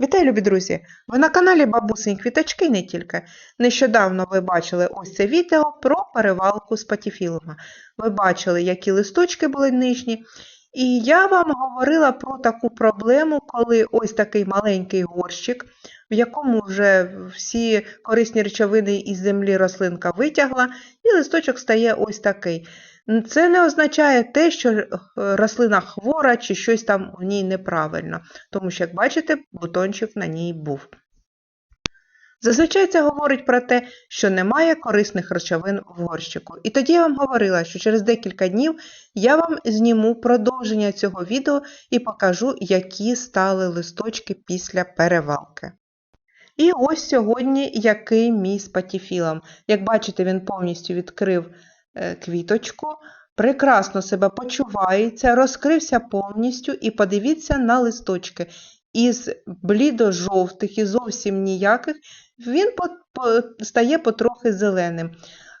Вітаю, любі друзі! Ви на каналі Бабусині Квіточки не тільки. Нещодавно ви бачили ось це відео про перевалку з патіфілума. Ви бачили, які листочки були нижні. І я вам говорила про таку проблему, коли ось такий маленький горщик, в якому вже всі корисні речовини із землі рослинка витягла, і листочок стає ось такий. Це не означає те, що е, рослина хвора чи щось там в ній неправильно, тому що, як бачите, бутончик на ній був. Зазвичай це говорить про те, що немає корисних речовин в горщику. І тоді я вам говорила, що через декілька днів я вам зніму продовження цього відео і покажу, які стали листочки після перевалки. І ось сьогодні який мій з патіфілом. Як бачите, він повністю відкрив е, квіточку, прекрасно себе почувається, розкрився повністю і подивіться на листочки. Із блідо-жовтих і зовсім ніяких він стає потрохи зеленим.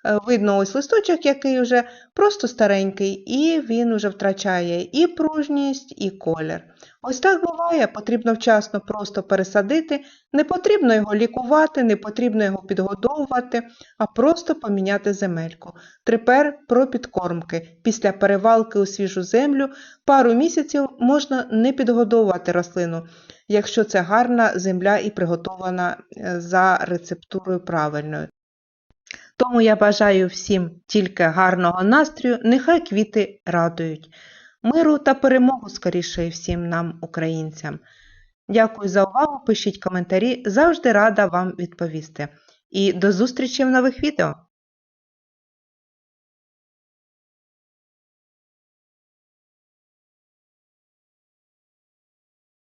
Е, Видно ось листочок, який вже просто старенький, і він вже втрачає і пружність, і колір. Ось так буває, потрібно вчасно просто пересадити, не потрібно його лікувати, не потрібно його підгодовувати, а просто поміняти земельку. Тепер про підкормки. Після перевалки у свіжу землю пару місяців можна не підгодовувати рослину, якщо це гарна земля і приготована е, за рецептурою правильною. Тому я бажаю всім тільки гарного настрою, нехай квіти радують. Миру та перемогу скоріше всім нам, українцям. Дякую за увагу, пишіть коментарі, завжди рада вам відповісти. І до зустрічі в нових відео!